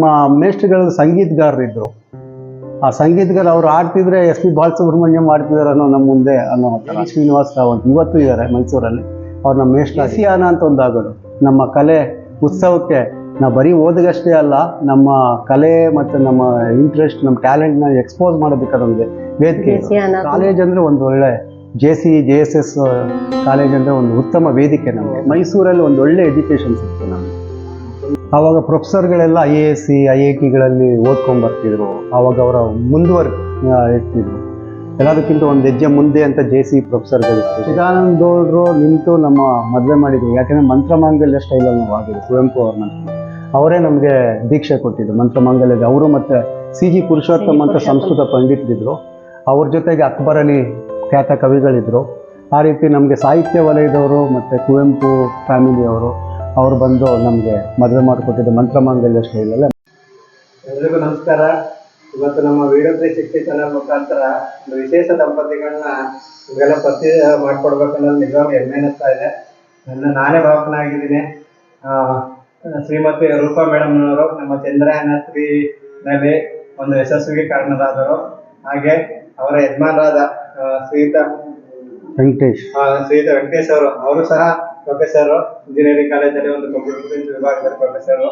ನಮ್ಮ ಮೇಷ್ಟ್ರುಗಳ ಸಂಗೀತಗಾರರಿದ್ದರು ಆ ಸಂಗೀತಗಾರ ಅವ್ರು ಆಡ್ತಿದ್ರೆ ಎಸ್ ಪಿ ಬಾಲಸುಬ್ರಹ್ಮಣ್ಯಂ ಆಡ್ತಿದ್ದಾರೆ ಅನ್ನೋ ನಮ್ಮ ಮುಂದೆ ಅನ್ನೋ ಶ್ರೀನಿವಾಸ್ ರಾವ್ ಅಂತ ಇವತ್ತು ಇದ್ದಾರೆ ಮೈಸೂರಲ್ಲಿ. ಅವ್ರು ನಮ್ಮ ಮೇಷ್ಟ್ರ ಹಸಿಯಾನ ಅಂತ ಒಂದು ಆಗೋದು ನಮ್ಮ ಕಲೆ ಉತ್ಸವಕ್ಕೆ ನಾವು ಬರೀ ಓದಿಗಷ್ಟೇ ಅಲ್ಲ ನಮ್ಮ ಕಲೆ ಮತ್ತು ನಮ್ಮ ಇಂಟ್ರೆಸ್ಟ್ ನಮ್ಮ ಟ್ಯಾಲೆಂಟ್ನ ಎಕ್ಸ್ಪೋಸ್ ಮಾಡೋದಕ್ಕೆ ಅದೊಂದು ವೇದಿಕೆ ಕಾಲೇಜ್ ಅಂದ್ರೆ ಒಂದು ಒಳ್ಳೆ J C J S S college ಅಂದರೆ ಒಂದು ಉತ್ತಮ ವೇದಿಕೆ ನಮಗೆ. ಮೈಸೂರಲ್ಲಿ ಒಂದು ಒಳ್ಳೆ ಎಜುಕೇಷನ್ ಸಿಕ್ತು ನಮಗೆ. ಆವಾಗ ಪ್ರೊಫೆಸರ್ಗಳೆಲ್ಲ I A S C I I ಟಿಗಳಲ್ಲಿ ಓದ್ಕೊಂಡ್ ಬರ್ತಿದ್ರು. ಆವಾಗ ಅವರ ಮುಂದುವರ್ ಇರ್ತಿದ್ರು. ಎಲ್ಲದಕ್ಕಿಂತ ಒಂದು ಹೆಜ್ಜೆ ಮುಂದೆ ಅಂತ ಜೆ ಸಿ ಪ್ರೊಫೆಸರ್ಗಳಿತ್ತು ಚಿದಾನಂದ ಗೌಡರು ನಿಂತು ನಮ್ಮ ಮದುವೆ ಮಾಡಿದ್ರು. ಯಾಕಂದ್ರೆ ಮಂತ್ರಮಾಂಗಲ್ಯ ಸ್ಟೈಲಲ್ಲಿ ನಾವು ಆಗಿದ್ದು ಕುವೆಂಪು ಅವ್ರ ನಂತರ. ಅವರೇ ನಮಗೆ ದೀಕ್ಷೆ ಕೊಟ್ಟಿದ್ದು ಮಂತ್ರಮಾಂಗಲ್ಯದ ಅವರು ಮತ್ತು ಸಿ ಜಿ ಪುರುಷೋತ್ತಮ ಅಂತ ಸಂಸ್ಕೃತ ಪಂಡಿತರಿದ್ರು. ಅವ್ರ ಜೊತೆಗೆ ಅಕ್ಬರ್ ಅಲಿ ಖ್ಯಾತ ಕವಿಗಳಿದ್ರು. ಆ ರೀತಿ ನಮಗೆ ಸಾಹಿತ್ಯ ವಲಯದವರು ಮತ್ತು ಕುವೆಂಪು ಫ್ಯಾಮಿಲಿಯವರು ಅವ್ರು ಬಂದು ನಮಗೆ ಮದುವೆ ಮಾಡಿಕೊಟ್ಟಿದ್ದು ಮಂತ್ರಮಾಂಗಲ್ಯ ಸ್ಟೈಲಲ್ಲೇ. ಎಲ್ರಿಗೂ ನಮಸ್ಕಾರ. ಇವತ್ತು ನಮ್ಮ ವಿಡಿಯೋ ತ್ರೀ ಸಿಕ್ಸ್ಟಿ ಚಾನಲ್ ಮುಖಾಂತರ ಒಂದು ವಿಶೇಷ ದಂಪತಿಗಳನ್ನ ಇವೆಲ್ಲ ಪರಿಚಯ ಮಾಡ್ಕೊಡ್ಬೇಕನ್ನೋದು ನಿಜವಾಗ್ಲೂ ಹೆಮ್ಮೆ ಅನ್ನಿಸ್ತಾ ಇದೆ. ನನ್ನ ನಾನೇ ಭಾವಕನಾಗಿದ್ದೀನಿ. ಶ್ರೀಮತಿ ರೂಪಾ ಮೇಡಮ್ನವರು ನಮ್ಮ ಚಂದ್ರಯಾನ ನಲ್ಲಿ ಒಂದು ಯಶಸ್ವಿಗೆ ಕಾರಣರಾದರು ಹಾಗೆ ಅವರ ಯಜಮಾನರಾದ ಶ್ರೀತ ವೆಂಕಟೇಶ್. ಶ್ರೀತ ವೆಂಕಟೇಶ್ ಅವರು ಅವರು ಸಹ ಪ್ರೊಫೆಸರ್ ಇಂಜಿನಿಯರಿಂಗ್ ಕಾಲೇಜಲ್ಲಿ ಒಂದು ಕಂಪ್ಯೂಟರ್ ಸೈನ್ಸ್ ವಿಭಾಗದಲ್ಲಿ ಪ್ರೊಫೆಸರ್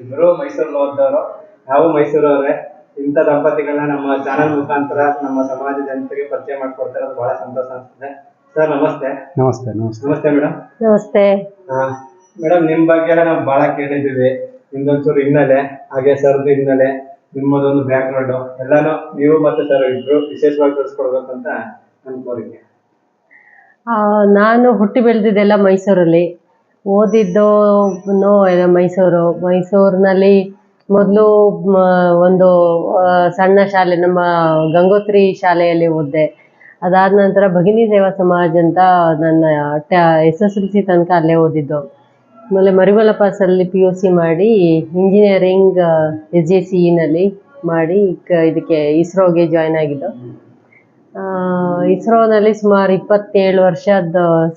ಇಬ್ಬರು ಮೈಸೂರಲ್ಲಿ ಓದ್ದವರು. ನಾವು ಮೈಸೂರವರೇ. ಇಂಥ ದಂಪತಿಗಳನ್ನ ನಮ್ಮ ಚಾನಲ್ ಮುಖಾಂತರ ನಮ್ಮ ಸಮಾಜ ಜನತೆಗೆ ಪರಿಚಯ ಮಾಡಿಕೊಡ್ತಾರೆ ಅದು ಬಹಳ ಸಂತೋಷ ಅನಿಸುತ್ತೆ. ಸರ್ ನಮಸ್ತೆ. ನಮಸ್ತೆ ನಮಸ್ತೆ. ನಮಸ್ತೆ ಮೇಡಮ್ ನಮಸ್ತೆ. ಮೇಡಮ್ ನಿಮ್ ಬಗ್ಗೆ ಎಲ್ಲ ನಾವು ಬಹಳ ಕೇಳಿದ್ದೀವಿ. ನಿಮ್ದೊಂಚೂರು ಹಿನ್ನೆಲೆ ಹಾಗೆ ಸರ್ದು ಹಿನ್ನೆಲೆ ನಿಮ್ಮದೊಂದು ಬ್ಯಾಕ್ ಗ್ರೌಂಡ್ ಎಲ್ಲಾನು ನೀವು ಮತ್ತೆ ಸರ್ ಇಬ್ರು ವಿಶೇಷವಾಗಿ ತಿಳಿಸ್ಕೊಡ್ಬೇಕಂತ ನನ್ನ ಕೋರಿಕೆ. ನಾನು ಹುಟ್ಟಿ ಬೆಳೆದಿದ್ದೆಲ್ಲ ಮೈಸೂರಲ್ಲಿ. ಓದಿದ್ದು ಮೈಸೂರು. ಮೈಸೂರಿನಲ್ಲಿ ಮೊದಲು ಒಂದು ಸಣ್ಣ ಶಾಲೆ, ನಮ್ಮ ಗಂಗೋತ್ರಿ ಶಾಲೆಯಲ್ಲಿ ಓದಿದೆ. ಅದಾದ ನಂತರ ಭಗಿನಿ ಸೇವಾ ಸಮಾಜ ಅಂತ ನನ್ನ ಎಸ್ ಎಸ್ ಎಲ್ ಸಿ ತನಕ ಅಲ್ಲೇ ಓದಿದ್ದು. ಆಮೇಲೆ ಮರಿಮಲ ಪಾಸಲ್ಲಿ ಪಿ ಯು ಸಿ ಮಾಡಿ ಇಂಜಿನಿಯರಿಂಗ್ ಎಸ್ ಜೆ ಸಿ ಇನಲ್ಲಿ ಮಾಡಿ ಇದಕ್ಕೆ ಇಸ್ರೋಗೆ ಜಾಯ್ನ್ ಆಗಿದ್ದು. ಇಸ್ರೋನಲ್ಲಿ ಸುಮಾರು ಇಪ್ಪತ್ತೇಳು ವರ್ಷದ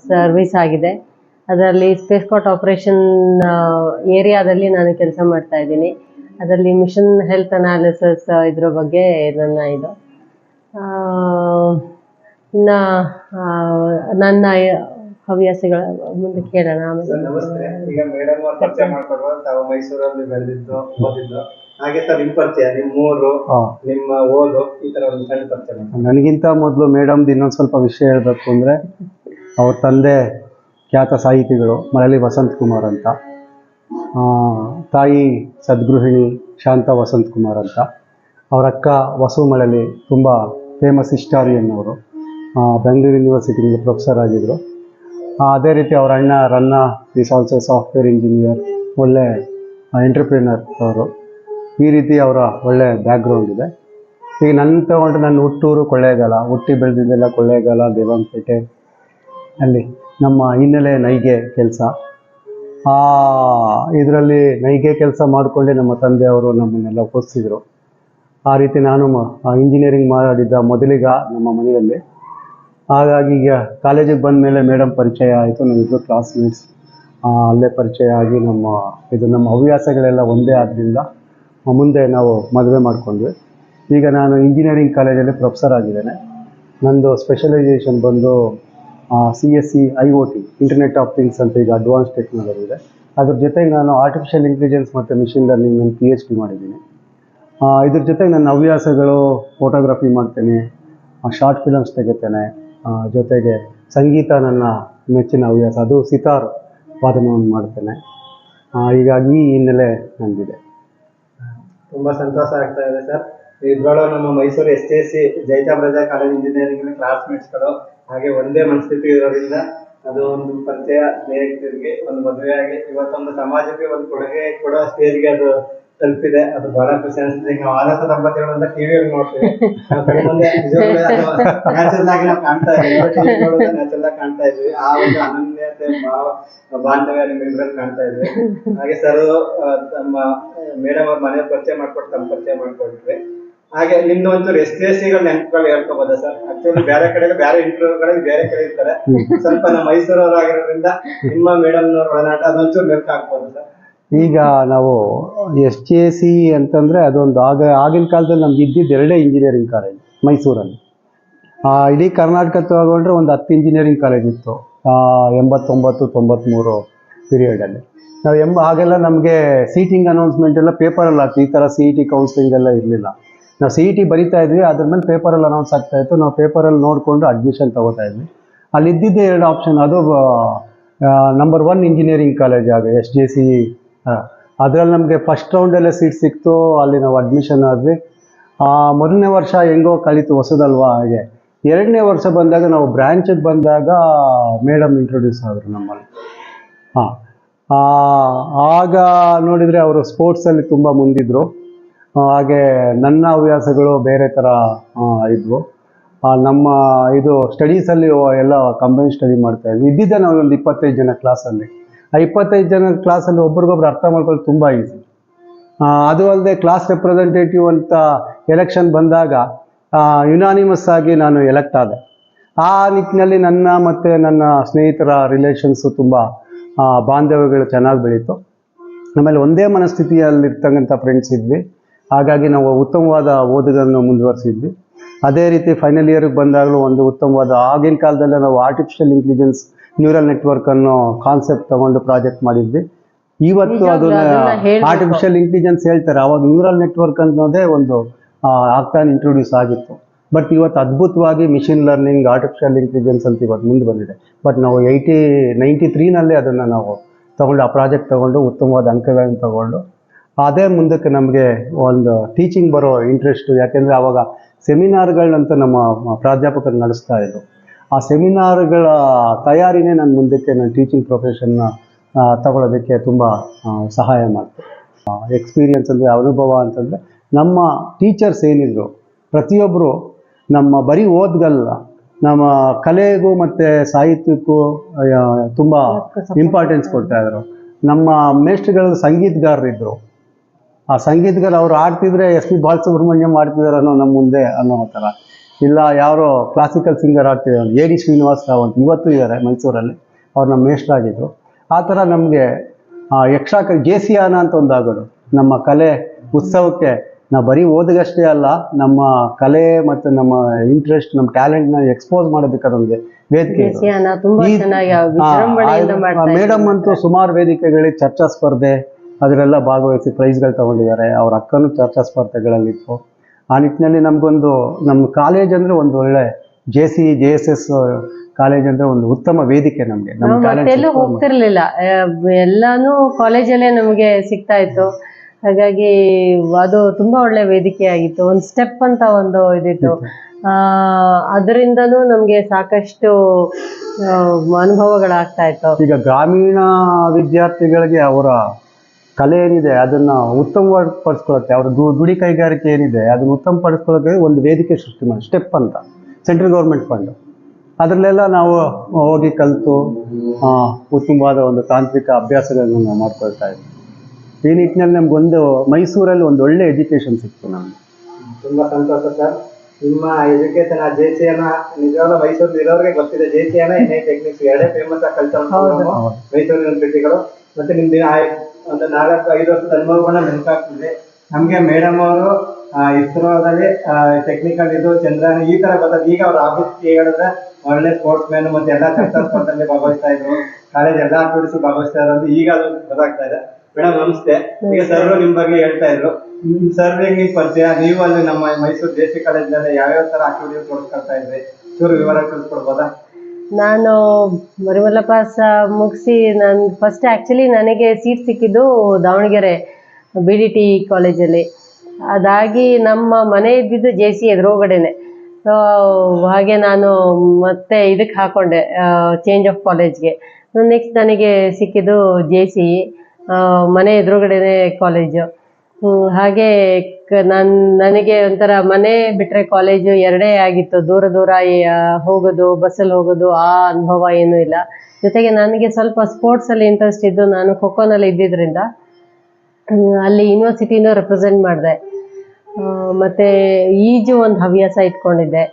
ಸರ್ವಿಸ್ ಆಗಿದೆ. ಅದರಲ್ಲಿ ಸ್ಪೇಸ್ ಆಪರೇಷನ್ ಏರಿಯಾದಲ್ಲಿ ನಾನು ಕೆಲಸ ಮಾಡ್ತಾ ಇದ್ದೀನಿ. ಅದರಲ್ಲಿ ಮಿಷನ್ ಹೆಲ್ತ್ ಅನಾಲಿಸಿಸ್ ಇದ್ರ ಬಗ್ಗೆ ನನ್ನ ಇದು. ಇನ್ನ ನನ್ನ ಹವ್ಯಾಸಿಗಳ ಮುಂದೆ ಕೇಳೋಣ ಆಮೇಲೆ. ಸರ್ ಹಾಗೆ ನಿಮ್ ಪರಿಚಯ ನಿಮ್ ಊರು ಹಾಂ. ನಿಮ್ಮ ಓದು ಈ ತರ ಒಂದು ಸಣ್ಣ ಪರಿಚಯ ಮಾಡಿ ನನಗಿಂತ ಮೊದಲು ಮೇಡಮ್ದು ಇನ್ನೊಂದು ಸ್ವಲ್ಪ ವಿಷಯ ಹೇಳಬೇಕು ಅಂದರೆ ಅವ್ರ ತಂದೆ ಖ್ಯಾತ ಸಾಹಿತಿಗಳು ಮಳಲಿ ವಸಂತ್ ಕುಮಾರ್ ಅಂತ. ಆ, ತಾಯಿ ಸದ್ಗೃಹಿಣಿ ಶಾಂತ ವಸಂತ್ ಕುಮಾರ್ ಅಂತ. ಅವರ ಅಕ್ಕ ವಸು ಮಳಲಿ ತುಂಬ ಫೇಮಸ್ ಹಿಸ್ಟಾರಿಯನ್ ಅವರು ಆ, ಬೆಂಗಳೂರು ಯೂನಿವರ್ಸಿಟಿಯಲ್ಲಿ ಪ್ರೊಫೆಸರ್ ಆಗಿದ್ದರು ಅದೇ ರೀತಿ ಅವರ ಅಣ್ಣ ರನ್ನ ಈಸ್ ಆಲ್ಸೋ ಸಾಫ್ಟ್ವೇರ್ ಇಂಜಿನಿಯರ್ ಒಳ್ಳೆ ಎಂಟರ್ಪ್ರಿನರ್ ಅವರು. ಈ ರೀತಿ ಅವರ ಒಳ್ಳೆ ಬ್ಯಾಕ್ಗ್ರೌಂಡ್ ಇದೆ. ಈಗ ನನ್ನ ತಗೊಂಡ್ರೆ ನನ್ನ ಹುಟ್ಟೂರು ಕೊಳ್ಳೇಗಾಲ, ಹುಟ್ಟಿ ಬೆಳೆದಿದ್ದೆಲ್ಲ ಕೊಳ್ಳೇಗಾಲ ದೇವಂಪೇಟೆ ಅಲ್ಲಿ ನಮ್ಮ ಹಿನ್ನೆಲೆ ನೈಗೆ ಕೆಲಸ. ಆ, ಇದರಲ್ಲಿ ನೈಗೆ ಕೆಲಸ ಮಾಡಿಕೊಂಡೆ ನಮ್ಮ ತಂದೆಯವರು ನಮ್ಮನ್ನೆಲ್ಲ ಓದಿಸಿದ್ರು ಆ ರೀತಿ ನಾನು ಇಂಜಿನಿಯರಿಂಗ್ ಮಾಡಿದ್ದ ಮೊದಲಿಗ ನಮ್ಮ ಮನೆಯಲ್ಲಿ. ಹಾಗಾಗಿ ಈಗ ಕಾಲೇಜಿಗೆ ಬಂದ ಮೇಲೆ ಮೇಡಮ್ ಪರಿಚಯ ಆಯಿತು ನಮ್ಮಿಬ್ಬರು ಕ್ಲಾಸ್ಮೇಟ್ಸ್ ಅಲ್ಲೇ ಪರಿಚಯ ಆಗಿ ನಮ್ಮ, ಇದು ನಮ್ಮ ಹವ್ಯಾಸಗಳೆಲ್ಲ ಒಂದೇ ಆದ್ದರಿಂದ ಮುಂದೆ ನಾವು ಮದುವೆ ಮಾಡಿಕೊಂಡ್ವಿ. ಈಗ ನಾನು ಇಂಜಿನಿಯರಿಂಗ್ ಕಾಲೇಜಲ್ಲಿ ಪ್ರೊಫೆಸರ್ ಆಗಿದ್ದೇನೆ. ನಂದು ಸ್ಪೆಷಲೈಸೇಷನ್ ಬಂದು C S C I O T internet of things ಅಂತ ಈಗ ಅಡ್ವಾನ್ಸ್ ಟೆಕ್ನಾಲಜಿ ಇದೆ. ಅದ್ರ ಜೊತೆಗೆ ನಾನು ಆರ್ಟಿಫಿಷಿಯಲ್ ಇಂಟೆಲಿಜೆನ್ಸ್ ಮತ್ತು ಮಿಷಿನ್ ಲರ್ನಿಂಗ್ ನಾನು ಪಿ ಎಚ್ ಡಿ ಮಾಡಿದ್ದೀನಿ. ಇದ್ರ ಜೊತೆಗೆ ನನ್ನ ಹವ್ಯಾಸಗಳು ಫೋಟೋಗ್ರಫಿ ಮಾಡ್ತೇನೆ ಶಾರ್ಟ್ ಫಿಲಮ್ಸ್ ತೆಗಿತೇನೆ ಜೊತೆಗೆ ಸಂಗೀತ ನನ್ನ ಮೆಚ್ಚಿನ ಹವ್ಯಾಸ. ಅದು ಸಿತಾರ್ ವಾದನವನ್ನು ಮಾಡ್ತೇನೆ. ಹೀಗಾಗಿ ಹಿನ್ನೆಲೆ ನಂದಿದೆ. ತುಂಬಾ ಸಂತೋಷ ಆಗ್ತಾ ಇದೆ ಸರ್. ಇದ್ರೊಳಗೆ ನಮ್ಮ Mysuru S T S C Jayachamaraja college engineering ಕ್ಲಾಸ್ಮೇಟ್ಸ್ಗಳು ಹಾಗೆ ಒಂದೇ ಮನಸ್ಥಿತಿ ಇರೋದ್ರಿಂದ ಅದು ಒಂದು ಪರಿಚಯ ಸ್ನೇಹಿತರಿಗೆ, ಒಂದು ಆಗಿ ಇವತ್ತೊಂದು ಸಮಾಜಕ್ಕೆ ಒಂದು ಕೊಡುಗೆ ಕೊಡೋ ಸ್ಟೇಜ್ಗೆ ಅದು ತಲುಪಿದೆ. ಅದು ಬಹಳ ಖುಷಿ ಅನಿಸ್ತದೆ ನಾವು ಆದರ್ಶ ದಂಪತಿಗಳು ಅಂತ ಟಿವಿಯಲ್ಲಿ ನೋಡ್ತೀವಿ. ನಾವು ಕಾಣ್ತಾ ಆಗಿ ಕಾಣ್ತಾ ಇದ್ವಿ ಆ ಒಂದು ಅನನ್ಯತೆ, ಭಾವ, ಬಾಂಧವ್ಯ ನಿಮ್ಮಿಬ್ಬರಲ್ಲಿ ಕಾಣ್ತಾ ಇದ್ವಿ ಹಾಗೆ ಸರ್ ತಮ್ಮ ಮೇಡಮ್ ಅವ್ರ ಮನೆ ಪರಿಚಯ ಮಾಡ್ಕೊಟ್ಟು ತಮ್ಮ ಪರಿಚಯ ಮಾಡ್ಕೊಟ್ವಿ. ಹಾಗೆ ನಿಮ್ದು ಒಂಚೂರು ಎಸ್ ಟಿ ಎಸ್ ಸಿಗಳ ನೆನಪುಗಳು ಹೇಳ್ಕೋಬೋದಾ ಸರ್ ಆಕ್ಚುಲಿ ಬೇರೆ ಕಡೆ ಬೇರೆ ಕಡೆ ಬೇರೆ ಕಡೆ ಇರ್ತಾರೆ. ಸ್ವಲ್ಪ ನಮ್ಮ ಮೈಸೂರವ್ರು ಆಗಿರೋದ್ರಿಂದ ನಿಮ್ಮ ಮೇಡಮ್ನವ್ರ ಒಳನಾಟ ಅದೊಂಚೂರು ನೆನಪು ಹಾಕ್ಬೋದು ಸರ್ ಈಗ ನಾವು ಎಸ್ ಜೆ ಸಿ ಅಂತಂದರೆ ಅದೊಂದು ಆಗ ಆಗಿನ ಕಾಲದಲ್ಲಿ ನಮ್ಗೆ ಇದ್ದಿದ್ದು ಎರಡೇ ಇಂಜಿನಿಯರಿಂಗ್ ಕಾಲೇಜ್ ಮೈಸೂರಲ್ಲಿ. ಇಡೀ ಕರ್ನಾಟಕ ತಗೊಂಡ್ರೆ ಒಂದು ಹತ್ತು ಇಂಜಿನಿಯರಿಂಗ್ ಕಾಲೇಜ್ ಇತ್ತು ಎಂಬತ್ತೊಂಬತ್ತು ತೊಂಬತ್ತ್ಮೂರು ಪೀರಿಯಡಲ್ಲಿ ನಾವು ಎಂಬ, ಹಾಗೆಲ್ಲ ನಮಗೆ ಸೀಟಿಂಗ್ ಅನೌನ್ಸ್ಮೆಂಟ್ ಎಲ್ಲ ಪೇಪರಲ್ಲಿ ಆಗ್ತಿ ಈ ಥರ ಸಿ ಇ ಟಿ ಕೌನ್ಸಿಲಿಂಗ್ ಎಲ್ಲ ಇರಲಿಲ್ಲ. ನಾವು ಸಿ ಇ ಟಿ ಬರಿತಾ ಇದ್ವಿ, ಅದ್ರ ಮೇಲೆ ಪೇಪರಲ್ಲಿ ಅನೌನ್ಸ್ ಆಗ್ತಾ ಇತ್ತು. ನಾವು ಪೇಪರಲ್ಲಿ ನೋಡಿಕೊಂಡು ಅಡ್ಮಿಷನ್ ತಗೋತಾ ಇದ್ವಿ. ಅಲ್ಲಿ ಇದ್ದಿದ್ದೇ ಎರಡು ಆಪ್ಷನ್ ಅದು ನಂಬರ್ ಒನ್ ಇಂಜಿನಿಯರಿಂಗ್ ಕಾಲೇಜ್ ಆಗ, ಎಸ್ ಜೆ ಸಿ ಅದರಲ್ಲಿ ನಮಗೆ ಫಸ್ಟ್ ರೌಂಡಲ್ಲೇ ಸೀಟ್ ಸಿಕ್ತು, ಅಲ್ಲಿ ನಾವು ಅಡ್ಮಿಷನ್ ಆದ್ವಿ. ಮೊದಲನೇ ವರ್ಷ ಹೆಂಗೋ ಕಳೀತು, ಹೊಸದಲ್ವಾ ಹಾಗೆ. ಎರಡನೇ ವರ್ಷ ಬಂದಾಗ ನಾವು ಬ್ರ್ಯಾಂಚಿಗೆ ಬಂದಾಗ ಮೇಡಮ್ ಇಂಟ್ರೊಡ್ಯೂಸ್ ಆದರು ನಮ್ಮಲ್ಲಿ. ಹಾಂ. ಆಗ ನೋಡಿದರೆ ಅವರು ಸ್ಪೋರ್ಟ್ಸಲ್ಲಿ ತುಂಬ ಮುಂದಿದ್ದರು ಹಾಗೆ ನನ್ನ ಹವ್ಯಾಸಗಳು ಬೇರೆ ಥರ ಇದ್ವು. ನಮ್ಮ ಇದು ಸ್ಟಡೀಸಲ್ಲಿ ಎಲ್ಲ ಕಂಬೈನ್ ಸ್ಟಡಿ ಮಾಡ್ತಾ ಇದ್ವಿ. ಇದ್ದಿದ್ದೆ ನಾವು ಒಂದು ಇಪ್ಪತ್ತೈದು ಜನ ಕ್ಲಾಸಲ್ಲಿ ಆ ಇಪ್ಪತ್ತೈದು ಜನ ಕ್ಲಾಸಲ್ಲಿ ಒಬ್ರಿಗೊಬ್ರು ಅರ್ಥ ಮಾಡ್ಕೊಳ್ಳೋದು ತುಂಬ ಈಸಿ ಅದು ಅಲ್ಲದೆ ಕ್ಲಾಸ್ ರೆಪ್ರೆಸೆಂಟೇಟಿವ್ ಅಂತ ಎಲೆಕ್ಷನ್ ಬಂದಾಗ ಯುನಾನಿಮಸ್ ಆಗಿ ನಾನು ಎಲೆಕ್ಟ್ ಆದೆ. ಆ ನಿಟ್ಟಿನಲ್ಲಿ ನನ್ನ ಮತ್ತು ನನ್ನ ಸ್ನೇಹಿತರ ರಿಲೇಷನ್ಸು ತುಂಬ ಬಾಂಧವ್ಯಗಳು ಚೆನ್ನಾಗಿ ಬೆಳೀತು. ಆಮೇಲೆ ಒಂದೇ ಮನಸ್ಥಿತಿಯಲ್ಲಿರ್ತಕ್ಕಂಥ ಫ್ರೆಂಡ್ಸ್ ಇದ್ವಿ. ಹಾಗಾಗಿ ನಾವು ಉತ್ತಮವಾದ ಓದುಗನ್ನು ಮುಂದುವರಿಸಿದ್ವಿ. ಅದೇ ರೀತಿ ಫೈನಲ್ ಇಯರ್ಗೆ ಬಂದಾಗಲೂ ಒಂದು ಉತ್ತಮವಾದ, ಆಗಿನ ಕಾಲದಲ್ಲೇ ನಾವು ಆರ್ಟಿಫಿಷಿಯಲ್ ಇಂಟೆಲಿಜೆನ್ಸ್ ನ್ಯೂರಲ್ ನೆಟ್ವರ್ಕ್ ಅನ್ನೋ ಕಾನ್ಸೆಪ್ಟ್ ತಗೊಂಡು ಪ್ರಾಜೆಕ್ಟ್ ಮಾಡಿದ್ವಿ. ಇವತ್ತು ಅದನ್ನ ಆರ್ಟಿಫಿಷಿಯಲ್ ಇಂಟೆಲಿಜೆನ್ಸ್ ಹೇಳ್ತಾರೆ. ಅವಾಗ ನ್ಯೂರಲ್ ನೆಟ್ವರ್ಕ್ ಅನ್ನೋದೇ ಒಂದು ಆಗ್ತಾನೆ ಇಂಟ್ರೊಡ್ಯೂಸ್ ಆಗಿತ್ತು. ಬಟ್ ಇವತ್ತು ಅದ್ಭುತವಾಗಿ ಮಿಷಿನ್ ಲರ್ನಿಂಗ್ ಆರ್ಟಿಫಿಷಿಯಲ್ ಇಂಟೆಲಿಜೆನ್ಸ್ ಅಂತ ಇವತ್ತು ಮುಂದೆ ಬಂದಿದೆ. ಬಟ್ ನಾವು ಏಯ್ಟಿ ನೈಂಟಿ ತ್ರೀನಲ್ಲೇ ಅದನ್ನು ನಾವು ತಗೊಂಡು ಆ ಪ್ರಾಜೆಕ್ಟ್ ತಗೊಂಡು ಉತ್ತಮವಾದ ಅಂಕಗಳನ್ನು ತಗೊಂಡು ಅದೇ ಮುಂದಕ್ಕೆ ನಮಗೆ ಒಂದು ಟೀಚಿಂಗ್ ಬರೋ ಇಂಟ್ರೆಸ್ಟು ಯಾಕೆಂದರೆ ಆವಾಗ ಸೆಮಿನಾರ್ಗಳಂತ ನಮ್ಮ ಪ್ರಾಧ್ಯಾಪಕರು ನಡೆಸ್ತಾ ಇದ್ರು. ಆ ಸೆಮಿನಾರ್ಗಳ ತಯಾರಿನೇ ನಾನು ಮುಂದಕ್ಕೆ ನನ್ನ ಟೀಚಿಂಗ್ ಪ್ರೊಫೆಷನ್ನ ತಗೊಳ್ಳೋದಕ್ಕೆ ತುಂಬ ಸಹಾಯ ಮಾಡ್ತು ಎಕ್ಸ್ಪೀರಿಯನ್ಸ್ ಅಂದರೆ ಅನುಭವ ಅಂತಂದರೆ ನಮ್ಮ ಟೀಚರ್ಸ್ ಏನಿದ್ರು ಪ್ರತಿಯೊಬ್ಬರು ನಮ್ಮ ಬರೀ ಓದ್ಗಲ್ಲ, ನಮ್ಮ ಕಲೆಗೂ ಮತ್ತು ಸಾಹಿತ್ಯಕ್ಕೂ ತುಂಬ ಇಂಪಾರ್ಟೆನ್ಸ್ ಕೊಡ್ತಾಯಿದ್ರು ನಮ್ಮ ಮೇಷ್ಟ್ರುಗಳು ಸಂಗೀತಗಾರರಿದ್ದರು ಆ ಸಂಗೀತಗಾರ ಅವ್ರು ಆಡ್ತಿದ್ರೆ ಎಸ್ ಪಿ ಬಾಲಸುಬ್ರಹ್ಮಣ್ಯಂ ಆಡ್ತಿದ್ದಾರೆ ಅನ್ನೋ ನಮ್ಮ ಮುಂದೆ ಅನ್ನೋ ಥರ. ಇಲ್ಲ ಯಾರೋ ಕ್ಲಾಸಿಕಲ್ ಸಿಂಗರ್ ಆಗ್ತಿದ್ದಾರೆ ಎ ಡಿ ಶ್ರೀನಿವಾಸ್ ರಾವ್ ಅಂತ. ಇವತ್ತು ಇದ್ದಾರೆ ಮೈಸೂರಲ್ಲಿ. ಅವ್ರು ನಮ್ಮ ಮೇಷ್ಟ್ರಾಗಿದ್ದರು ಆ ಥರ ನಮಗೆ ಯಕ್ಷ ಜೇಸಿಯಾನ ಅಂತ ಒಂದು ಆಗೋದು ನಮ್ಮ ಕಲೆ ಉತ್ಸವಕ್ಕೆ ನಾವು ಬರೀ ಓದಿಗಷ್ಟೇ ಅಲ್ಲ ನಮ್ಮ ಕಲೆ ಮತ್ತು ನಮ್ಮ ಇಂಟ್ರೆಸ್ಟ್ ನಮ್ಮ ಟ್ಯಾಲೆಂಟ್ನ ಎಕ್ಸ್ಪೋಸ್ ಮಾಡೋದಕ್ಕೆ ಅದೊಂದು ವೇದಿಕೆ ಮೇಡಮ್ ಅಂತೂ ಸುಮಾರು ವೇದಿಕೆಗಳಿಗೆ ಚರ್ಚಾ ಸ್ಪರ್ಧೆ ಅದರೆಲ್ಲ ಭಾಗವಹಿಸಿ ಪ್ರೈಸ್ಗಳು ತಗೊಂಡಿದ್ದಾರೆ. ಅವ್ರ ಅಕ್ಕನೂ ಚರ್ಚಾ ಸ್ಪರ್ಧೆಗಳಲ್ಲಿತ್ತು. ಆ ನಿಟ್ಟಿನಲ್ಲಿ ನಮಗೊಂದು ನಮ್ಮ ಕಾಲೇಜ್ ಅಂದರೆ ಒಂದು ಒಳ್ಳೆ J C J S S college ಅಂದರೆ ಒಂದು ಉತ್ತಮ ವೇದಿಕೆ ನಮಗೆ. ಟ್ಯಾಲೆಂಟ್ ಹೋಗ್ತಿರ್ಲಿಲ್ಲ. ಎಲ್ಲಾನು ಕಾಲೇಜಲ್ಲೇ ನಮಗೆ ಸಿಗ್ತಾ ಇತ್ತು. ಹಾಗಾಗಿ ಅದು ತುಂಬಾ ಒಳ್ಳೆ ವೇದಿಕೆ ಆಗಿತ್ತು. ಒಂದು ಸ್ಟೆಪ್ ಅಂತ ಒಂದು ಇದಿತ್ತು. ಅದರಿಂದಲೂ ಅದರಿಂದನೂ ನಮಗೆ ಸಾಕಷ್ಟು ಅನುಭವಗಳಾಗ್ತಾ ಇತ್ತು. ಈಗ ಗ್ರಾಮೀಣ ವಿದ್ಯಾರ್ಥಿಗಳಿಗೆ ಅವರ ಕಲೆ ಏನಿದೆ ಅದನ್ನ ಉತ್ತಮವಾಗಿ ಅವರ ದು ದುಡಿ ಕೈಗಾರಿಕೆ ಏನಿದೆ ಅದನ್ನ ಉತ್ತಮ ಪಡಿಸ್ಕೊಳಕ್ಕೆ ಒಂದು ವೇದಿಕೆ ಸೃಷ್ಟಿ ಮಾಡಿ ಸ್ಟೆಪ್ ಅಂತ ಸೆಂಟ್ರಲ್ ಗೌರ್ಮೆಂಟ್ ಫಂಡ್. ಅದರಲ್ಲೆಲ್ಲ ನಾವು ಹೋಗಿ ಕಲಿತು ಉತ್ತಮವಾದ ಒಂದು ತಾಂತ್ರಿಕ ಅಭ್ಯಾಸಗಳನ್ನು ನಾವು ಮಾಡ್ಕೊಳ್ತಾ ಇದ್ದೀವಿ ಈ ನಿಟ್ಟಿನಲ್ಲಿ ನಮಗೊಂದು ಮೈಸೂರಲ್ಲಿ ಒಂದು ಒಳ್ಳೆ ಎಜುಕೇಶನ್ ಸಿಕ್ತು ನಮ್ಗೆ. ತುಂಬಾ ಸಂತೋಷ ಸರ್. ನಿಮ್ಮ ಎಜುಕೇಶನ್ ಆ ಜೆ ಸಿ ಅನ್ನ ನಿಜವಾಗ್ಲೂ ಮೈಸೂರಲ್ಲಿ ಇರೋರಿಗೆ ಗೊತ್ತಿದೆ J C N I technics ಎರಡೇ ಫೇಮಸ್ ಆಗಿ ಕಲ್ಚರ್ ಮೈಸೂರಿನ ಯೂನಿವರ್ಸಿಟಿಗಳು ಮತ್ತೆ ನಿಮ್ದು ಒಂದು ನಾಲ್ಕು ಐದು ವರ್ಷದ ಅನುಭವಗಳನ್ನ ನೆನಪಾಗ್ತಿದೆ ನಮ್ಗೆ ಮೇಡಮ್ ಅವರು ಇಸ್ರೋದಲ್ಲಿ ಟೆಕ್ನಿಕಲ್ ಇದು ಚಂದ್ರಯಾನ ಈ ತರ ಬರ್ತದೆ ಈಗ ಅವ್ರ ಆಫೀಸ್ ಹೇಳಿದ್ರೆ ಒಳ್ಳೆ ಸ್ಪೋರ್ಟ್ಸ್ ಮ್ಯಾನ್ ಮತ್ತೆ ಎಲ್ಲಾ ಚರ್ಚಾ ಸ್ಪರ್ಧೆಯಲ್ಲಿ ಭಾಗವಹಿಸ್ತಾ ಇದ್ರು. ಕಾಲೇಜ್ ಎಲ್ಲಾ ಆಕ್ಟಿವಿಟೀಸ್ ಭಾಗವಹಿಸ್ತಾ ಇರೋದು ಈಗ ಅದು ಗೊತ್ತಾಗ್ತಾ ಇದೆ. ಮೇಡಮ್ ನಮಸ್ತೆ. ಈಗ ಸರ್ ನಿಮ್ ಬಗ್ಗೆ ಹೇಳ್ತಾ ಇದ್ರು. ಸರ್ ನಿಮ್ ಪರಿಚಯ? ನೀವು ಅಲ್ಲಿ ನಮ್ಮ ಮೈಸೂರು ದೇಸಿ ಕಾಲೇಜ್ ಯಾವ ಯಾವ್ಯಾವ ತರ ಆಕ್ಟಿವಿಟೀಸ್ ತೋರಿಸ್ಕೊಳ್ತಾ ಇದ್ರಿ? ಚೂರು ವಿವರ ತಿಳಿಸ್ಕೊಡ್ಬೋದಾ? ನಾನು ಮರಿಮಲ್ಲಪ್ಪ ಪಾಸ್ ಮುಗಿಸಿ ನಾನು ಫಸ್ಟ್ ಆ್ಯಕ್ಚುಲಿ ನನಗೆ ಸೀಟ್ ಸಿಕ್ಕಿದ್ದು ದಾವಣಗೆರೆ ಬಿ ಡಿ ಟಿ ಕಾಲೇಜಲ್ಲಿ ಅದಾಗಿ ನಮ್ಮ ಮನೆ ಇದ್ದಿದ್ದು ಜೆ ಸಿ ಎದುರುಗಡೆನೆ. ಸೊ ಹಾಗೆ ನಾನು ಮತ್ತೆ ಇದಕ್ಕೆ ಹಾಕೊಂಡೆ ಚೇಂಜ್ ಆಫ್ ಕಾಲೇಜ್ಗೆ ನೆಕ್ಸ್ಟ್ ನನಗೆ ಸಿಕ್ಕಿದ್ದು ಜೆ ಸಿ ಮನೆ ಎದುರುಗಡೆನೆ ಕಾಲೇಜು ಹಾಗೆ ನನ್, ನನಗೆ ಒಂಥರ ಮನೆ ಬಿಟ್ರೆ ಕಾಲೇಜು ಎರಡೇ ಆಗಿತ್ತು. ದೂರ ದೂರ ಹೋಗೋದು, ಬಸ್ಸಲ್ಲಿ ಹೋಗೋದು, ಆ ಅನುಭವ ಏನೂ ಇಲ್ಲ. ಜೊತೆಗೆ ನನಗೆ ಸ್ವಲ್ಪ ಸ್ಪೋರ್ಟ್ಸಲ್ಲಿ ಇಂಟ್ರೆಸ್ಟ್ ಇದ್ದು ನಾನು ಖೋಖೋನಲ್ಲಿ ಇದ್ದಿದ್ದರಿಂದ ಅಲ್ಲಿ ಯೂನಿವರ್ಸಿಟಿನೂ ರೆಪ್ರೆಸೆಂಟ್ ಮಾಡಿದೆ. ಮತ್ತು ಈಜು ಒಂದು ಹವ್ಯಾಸ ಇಟ್ಕೊಂಡಿದ್ದೆ.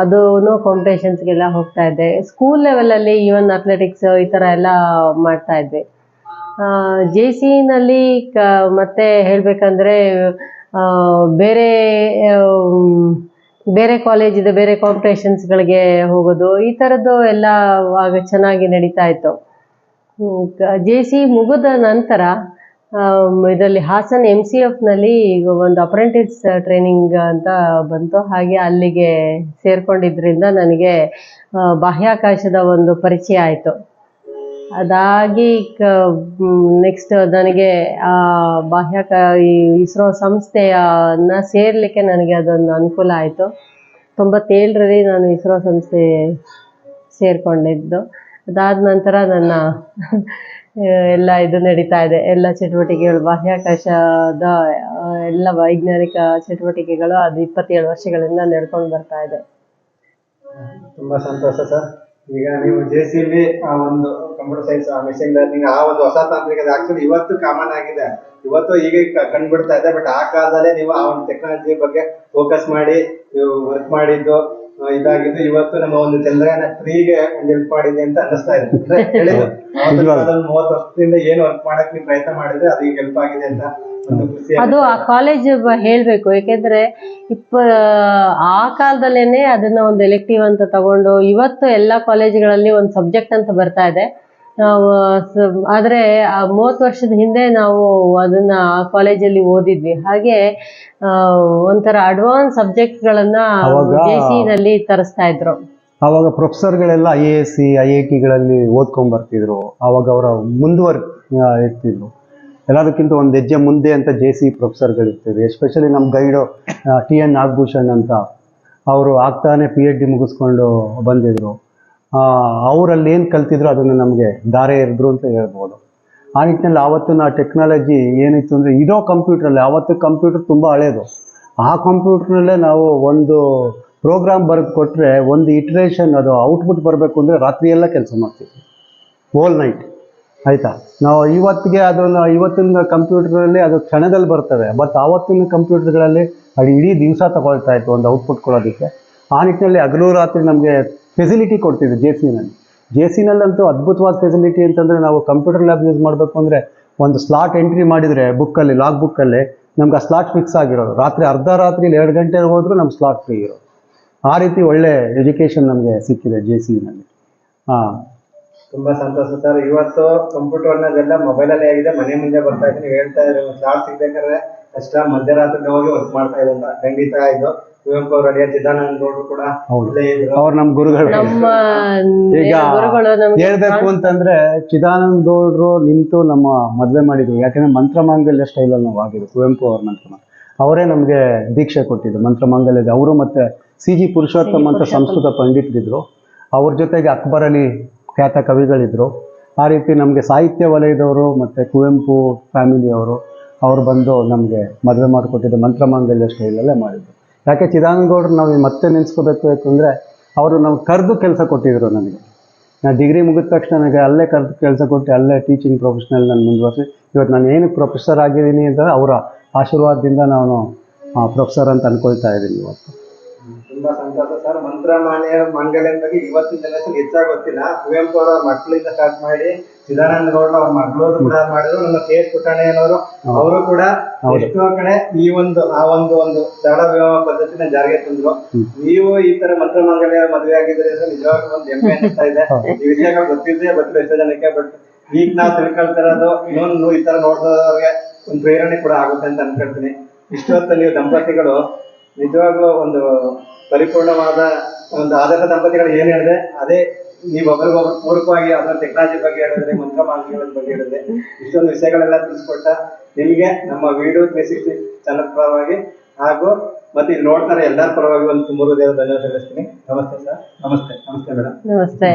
ಅದೂ ಕಾಂಪಿಟೇಷನ್ಸ್ಗೆಲ್ಲ ಹೋಗ್ತಾ ಇದ್ದೆ. ಸ್ಕೂಲ್ ಲೆವೆಲಲ್ಲಿ ಈವನ್ ಅಥ್ಲೆಟಿಕ್ಸ್ ಈ ಥರ ಎಲ್ಲ ಮಾಡ್ತಾ ಇದ್ವಿ ಜೆ ಸಿನಲ್ಲಿ ಕ, ಮತ್ತೆ ಹೇಳಬೇಕಂದ್ರೆ ಬೇರೆ ಬೇರೆ ಕಾಲೇಜ್ ಇದೆ ಬೇರೆ ಕಾಂಪಿಟೇಷನ್ಸ್ಗಳಿಗೆ ಹೋಗೋದು, ಈ ಥರದ್ದು ಎಲ್ಲ ಆಗ ಚೆನ್ನಾಗಿ ನಡೀತಾ ಇತ್ತು. ಜೆ ಸಿ ಮುಗಿದ ನಂತರ ಇದರಲ್ಲಿ ಹಾಸನ್ ಎಂ ಸಿ ಎಫ್ನಲ್ಲಿ ಈಗ ಒಂದು ಅಪ್ರೆಂಟಿಸ್ ಟ್ರೈನಿಂಗ್ ಅಂತ ಬಂತು. ಹಾಗೆ ಅಲ್ಲಿಗೆ ಸೇರ್ಕೊಂಡಿದ್ರಿಂದ ನನಗೆ ಬಾಹ್ಯಾಕಾಶದ ಒಂದು ಪರಿಚಯ ಆಯಿತು. ಅದಾಗಿ ನೆಕ್ಸ್ಟ್ ನನಗೆ ಆ ಬಾಹ್ಯಾಕ ಈ ಇಸ್ರೋ ಸಂಸ್ಥೆಯನ್ನ ಸೇರ್ಲಿಕ್ಕೆ ನನಗೆ ಅದೊಂದು ಅನುಕೂಲ ಆಯಿತು. ತೊಂಬತ್ತೇಳರಲ್ಲಿ ನಾನು ಇಸ್ರೋ ಸಂಸ್ಥೆ ಸೇರಿಕೊಂಡಿದ್ದು. ಅದಾದ ನಂತರ ನನ್ನ, ಎಲ್ಲ ಇದು ನಡೀತಾ ಇದೆ. ಎಲ್ಲ ಚಟುವಟಿಕೆಗಳು, ಬಾಹ್ಯಾಕಾಶದ ಎಲ್ಲ ವೈಜ್ಞಾನಿಕ ಚಟುವಟಿಕೆಗಳು ಅದು ಇಪ್ಪತ್ತೇಳು ವರ್ಷಗಳಿಂದ ನಡ್ಕೊಂಡು ಬರ್ತಾ ಇದೆ. ತುಂಬಾ ಸಂತೋಷ ಸರ್. ಈಗ ನೀವು ಜೆ ಸಿ ಬಿ ಆ ಒಂದು ಕಂಪ್ಯೂಟರ್ ಸೈನ್ಸ್ ಮೆಷಿನ್ ಲರ್ನಿಂಗ್ ಆ ಒಂದು ಹೊಸ ತಾಂತ್ರಿಕತೆ ಆಕ್ಚುಲಿ ಇವತ್ತು ಕಾಮನ್ ಆಗಿದೆ. ಇವತ್ತು ಈಗ ಕಂಡುಬಿಡ್ತಾ ಇದೆ ಬಟ್ ಆ ಕಾಲದಲ್ಲೇ ನೀವು ಆ ಒಂದು ಟೆಕ್ನಾಲಜಿ ಬಗ್ಗೆ ಫೋಕಸ್ ಮಾಡಿ ನೀವು ವರ್ಕ್ ಮಾಡಿದ್ದು ಆ, ಇದಾಗಿದ್ದು ಇವತ್ತು ನಮ್ಮ ಒಂದು ಚಂದ್ರಯಾನ ತ್ರೀಗೆ ಒಂದು ಹೆಲ್ಪ್ ಮಾಡಿದೆ ಅಂತ ಅನ್ನಿಸ್ತಾ ಇದೆ. ಮೂವತ್ತು ವರ್ಷದಿಂದ ಏನು ವರ್ಕ್ ಮಾಡಕ್ ನೀವು ಪ್ರಯತ್ನ ಮಾಡಿದ್ರೆ ಅದು ಈಗ ಹೆಲ್ಪ್ ಆಗಿದೆ ಅಂತ ಒಂದು ಖುಷಿ ಅದು ಆ ಕಾಲೇಜ್ ಹೇಳ್ಬೇಕು. ಯಾಕೆಂದ್ರೆ ಇಪ್ಪ ಆ ಕಾಲದಲ್ಲೇನೆ ಅದನ್ನ ಒಂದು ಎಲೆಕ್ಟಿವ್ ಅಂತ ತಗೊಂಡು ಇವತ್ತು ಎಲ್ಲಾ ಕಾಲೇಜುಗಳಲ್ಲಿ ಒಂದು ಸಬ್ಜೆಕ್ಟ್ ಅಂತ ಬರ್ತಾ ಇದೆ. ನಾವು ಆದ್ರೆ ಆ ಮೂವತ್ತು ವರ್ಷದ ಹಿಂದೆ ನಾವು ಅದನ್ನ ಆ ಕಾಲೇಜಲ್ಲಿ ಓದಿದ್ವಿ. ಹಾಗೆ ಒಂಥರ ಅಡ್ವಾನ್ಸ್ ಸಬ್ಜೆಕ್ಟ್ಗಳನ್ನು ಅವಾಗ- ಜೆ ಸಿನಲ್ಲಿ ತರಿಸ್ತಾ ಇದ್ರು. ಆವಾಗ ಪ್ರೊಫೆಸರ್ಗಳೆಲ್ಲ I A S C I I ಟಿಗಳಲ್ಲಿ ಓದ್ಕೊಂಡ್ ಬರ್ತಿದ್ರು. ಆವಾಗ ಅವರ ಮುಂದುವರ್ ಇರ್ತಿದ್ರು. ಎಲ್ಲದಕ್ಕಿಂತ ಒಂದು ಹೆಜ್ಜೆ ಮುಂದೆ ಅಂತ ಜೆ ಸಿ ಪ್ರೊಫೆಸರ್ಗಳಿರ್ತಿದ್ರು. ಎಸ್ಪೆಷಲಿ ನಮ್ಮ ಗೈಡು ಟಿ ಎನ್ ನಾಗಭೂಷಣ್ ಅಂತ. ಅವರು ಆಗ್ತಾನೆ ಪಿ ಎಚ್ ಡಿ ಮುಗಿಸ್ಕೊಂಡು ಬಂದಿದ್ರು. ಅವರಲ್ಲಿ ಏನು ಕಲ್ತಿದ್ರು ಅದನ್ನು ನಮಗೆ ದಾರೆ ಇರಿದ್ರು ಅಂತ ಹೇಳ್ಬೋದು. ಆ ನಿಟ್ಟಿನಲ್ಲಿ ಆವತ್ತಿನ ಟೆಕ್ನಾಲಜಿ ಏನಿತ್ತು ಅಂದರೆ ಇರೋ ಕಂಪ್ಯೂಟ್ರಲ್ಲಿ ಆವತ್ತು ಕಂಪ್ಯೂಟರ್ ತುಂಬ ಹಳೇದು. ಆ ಕಂಪ್ಯೂಟ್ರಲ್ಲೇ ನಾವು ಒಂದು ಪ್ರೋಗ್ರಾಮ್ ಬರೆದು ಕೊಟ್ಟರೆ ಒಂದು ಇಟ್ರೇಷನ್ ಅದು ಔಟ್ಪುಟ್ ಬರಬೇಕು ಅಂದರೆ ರಾತ್ರಿ ಎಲ್ಲ ಕೆಲಸ ಮಾಡ್ತಿದ್ವಿ ಹೋಲ್ ನೈಟ್ ಆಯಿತಾ? ನಾವು ಇವತ್ತಿಗೆ ಅದನ್ನು ಇವತ್ತಿನ ಕಂಪ್ಯೂಟರಲ್ಲಿ ಅದು ಕ್ಷಣದಲ್ಲಿ ಬರ್ತವೆ ಬಟ್ ಆವತ್ತಿನ ಕಂಪ್ಯೂಟರ್ಗಳಲ್ಲಿ ಅದು ಇಡೀ ದಿವಸ ತಗೊಳ್ತಾ ಇತ್ತು ಒಂದು ಔಟ್ಪುಟ್ ಕೊಡೋದಕ್ಕೆ. ಆ ನಿಟ್ಟಿನಲ್ಲಿ ಹಗಲು ರಾತ್ರಿ ನಮಗೆ ಫೆಸಿಲಿಟಿ ಕೊಡ್ತಿದೆ ಜೆ ಸಿನಲ್ಲಿ ಜೆ ಸಿನಲ್ಲಂತೂ ಅದ್ಭುತವಾದ ಫೆಸಿಲಿಟಿ ಅಂತಂದರೆ ನಾವು ಕಂಪ್ಯೂಟರ್ ಲ್ಯಾಬ್ ಯೂಸ್ ಮಾಡಬೇಕು ಅಂದರೆ ಒಂದು ಸ್ಲಾಟ್ ಎಂಟ್ರಿ ಮಾಡಿದರೆ ಬುಕ್ಕಲ್ಲಿ ಲಾಗ್ ಬುಕ್ಕಲ್ಲಿ ನಮ್ಗೆ ಆ ಸ್ಲಾಟ್ ಫಿಕ್ಸ್ ಆಗಿರೋದು. ರಾತ್ರಿ ಅರ್ಧ ರಾತ್ರಿ ಎರಡು ಗಂಟೆ ಹೋದರೂ ನಮ್ಮ ಸ್ಲಾಟ್ ಫ್ರೀ ಇರೋದು. ಆ ರೀತಿ ಒಳ್ಳೆ ಎಜುಕೇಷನ್ ನಮಗೆ ಸಿಕ್ಕಿದೆ ಜೆ ಸಿನಲ್ಲಿ ಹಾಂ ತುಂಬಾ ಸಂತೋಷ ಸರ್. ಇವತ್ತು ಕಂಪ್ಯೂಟರ್ ಮೊಬೈಲಲ್ಲೇ ಆಗಿದೆ. ಮನೆ ಮುಂದೆ ಬರ್ತಾ ಇದ್ದೀನಿ. ಹೇಳ್ತಾ ಇದ್ರೆ ಸ್ಲಾಟ್ ಸಿಗ್ಬೇಕಾದ್ರೆ ಕಷ್ಟ ಮಧ್ಯರಾತ್ರಿ ಹೋಗಿ ವರ್ಕ್ ಮಾಡ್ತಾ ಇದ್ದಂತ ಅಂತ. ಖಂಡಿತ ಇದು ಕುವೆಂಪು ಅವರು ಅಡಿಯ ಚಿದಾನಂದ ಗೌಡರು ಕೂಡ ಹೌದು. ಇಲ್ಲೇ ಇದ್ರು. ಅವ್ರು ನಮ್ ಗುರುಗಳು. ನಮ್ಮ ಈಗ ಗುರುಗಳು ನಮ್ಗೆ ಹೇಳ್ಬೇಕು ಅಂತಂದ್ರೆ ಚಿದಾನಂದ ಗೌಡ್ರು ನಿಂತು ನಮ್ಮ ಮದ್ವೆ ಮಾಡಿದ್ರು. ಯಾಕಂದ್ರೆ ಮಂತ್ರ ಮಾಂಗಲ್ಯ ಸ್ಟೈಲಲ್ಲಿ ನಾವು ಆಗಿದ್ರು ಕುವೆಂಪು ಅವ್ರ ಮಂತ್ರ ಅವರೇ ನಮ್ಗೆ ದೀಕ್ಷೆ ಕೊಟ್ಟಿದ್ರು ಮಂತ್ರ ಮಾಂಗಲ್ಯದ. ಅವರು ಮತ್ತೆ ಸಿ ಜಿ ಪುರುಷೋತ್ತಮ್ ಅಂತ ಸಂಸ್ಕೃತ ಪಂಡಿತರಿದ್ರು. ಅವ್ರ ಜೊತೆಗೆ ಅಕ್ಬರ್ ಅಲಿ ಖ್ಯಾತ ಕವಿಗಳಿದ್ರು. ಆ ರೀತಿ ನಮ್ಗೆ ಸಾಹಿತ್ಯ ವಲಯದವರು ಮತ್ತೆ ಕುವೆಂಪು ಫ್ಯಾಮಿಲಿಯವರು ಅವ್ರು ಬಂದು ನಮಗೆ ಮದುವೆ ಮಾಡಿಕೊಟ್ಟಿದ್ದು ಮಂತ್ರಮಾಂಗಲ್ಯ ಸ್ಟೈಲಲ್ಲೇ ಮಾಡಿದ್ರು. ಯಾಕೆ ಚಿದಾನಂದ ಗೌಡ್ರು ನಾವು ಮತ್ತೆ ನೆನೆಸ್ಕೋಬೇಕು ಯಾಕಂದರೆ ಅವರು ನಾವು ಕರೆದು ಕೆಲಸ ಕೊಟ್ಟಿದ್ರು ನನಗೆ. ನಾನು ಡಿಗ್ರಿ ಮುಗಿದ ತಕ್ಷಣ ನನಗೆ ಅಲ್ಲೇ ಕರೆದು ಕೆಲಸ ಕೊಟ್ಟು ಅಲ್ಲೇ ಟೀಚಿಂಗ್ ಪ್ರೊಫೆಷ್ನಲ್ ನಾನು ಮುಂದುವರೆಸಿ. ಇವತ್ತು ನಾನು ಏನಕ್ಕೆ ಪ್ರೊಫೆಸರ್ ಆಗಿದ್ದೀನಿ ಅಂತ ಅವರ ಆಶೀರ್ವಾದದಿಂದ ನಾನು ಪ್ರೊಫೆಸರ್ ಅಂತ ಅಂದ್ಕೊಳ್ತಾ ಇದ್ದೀನಿ ಇವತ್ತು. ತುಂಬಾ ಸಂತೋಷ ಸರ್. ಮಂತ್ರಮಾನ್ಯ ಮಂಗಲ್ಯ ಬಗ್ಗೆ ಇವತ್ತಿನ ಜನರೇಷನ್ ಹೆಚ್ಚಾಗಿ ಗೊತ್ತಿಲ್ಲ ಕುವೆಂಪು ಅವರ ಮಕ್ಕಳಿಂದ ಸ್ಟಾರ್ಟ್ ಮಾಡಿ ಚಿದಾನಂದ ಗೌಡ ಅವ್ರ ಮಗಳು ಕೂಡ ಮಾಡಿದ್ರು. ನಮ್ಮ ಕೆ ಎಸ್ ಅನ್ನೋರು ಅವರು ಕೂಡ. ಎಷ್ಟೋ ಕಡೆ ಈ ಒಂದು ಆ ಒಂದು ಒಂದು ಸರಳ ವಿವಾಹ ಪದ್ಧತಿನ ಜಾರಿಗೆ ತಂದ್ರು. ನೀವು ಈ ತರ ಮಂತ್ರಮಾಂಗಲ್ಯ ಮದುವೆ ಆಗಿದ್ರೆ ಅಂದ್ರೆ ನಿಜವಾಗ್ಲೂ ಒಂದು ಹೆಮ್ಮೆ ಅನಿಸ್ತಾ ಇದೆ. ಈ ವಿಷಯಗಳು ಗೊತ್ತಿದ್ರೆ ಬಟ್ ಎಷ್ಟೋ ಜನಕ್ಕೆ ಬಟ್ ಈಗ ನಾವು ತಿಳ್ಕೊಳ್ತಿರೋದು ಇನ್ನೊಂದು ಈ ತರ ನೋಡಿದವ್ರಿಗೆ ಒಂದು ಪ್ರೇರಣೆ ಕೂಡ ಆಗುತ್ತೆ ಅಂತ ಅನ್ಕೊಳ್ತೀನಿ. ಇಷ್ಟೊತ್ತಲ್ಲಿ ನೀವು ದಂಪತಿಗಳು ನಿಜವಾಗ್ಲೂ ಒಂದು ಪರಿಪೂರ್ಣವಾದ ಒಂದು ಆದರ್ಶ ದಂಪತಿಗಳು ಏನ್ ಹೇಳಿದೆ ಅದೇ ನೀವು ಒಬ್ಬರಿಗೊಬ್ಬರು ಪೂರಕವಾಗಿ ಅದರ ಟೆಕ್ನಾಲಜಿ ಬಗ್ಗೆ ಹೇಳಿದ್ರೆ ಮಂತ್ರ ಬಗ್ಗೆ ಹೇಳಿದ್ರೆ ಇಷ್ಟೊಂದು ವಿಷಯಗಳೆಲ್ಲ ತಿಳಿಸ್ಕೊಟ್ಟ ನಿಮ್ಗೆ ನಮ್ಮ ವಿಡಿಯೋ ತ್ರೀ ಸಿಕ್ಸ್ಟಿ ಚಾನಲ್ ಪರವಾಗಿ ಹಾಗೂ ಮತ್ತೆ ಇಲ್ಲಿ ನೋಡ್ತಾರೆ ಎಲ್ಲರ ಪರವಾಗಿ ಒಂದು ತುಂಬ ಧನ್ಯವಾದ ತಿಳಿಸ್ತೀನಿ. ನಮಸ್ತೆ ಸರ್. ನಮಸ್ತೆ. ನಮಸ್ತೆ ಮೇಡಮ್ ನಮಸ್ತೆ.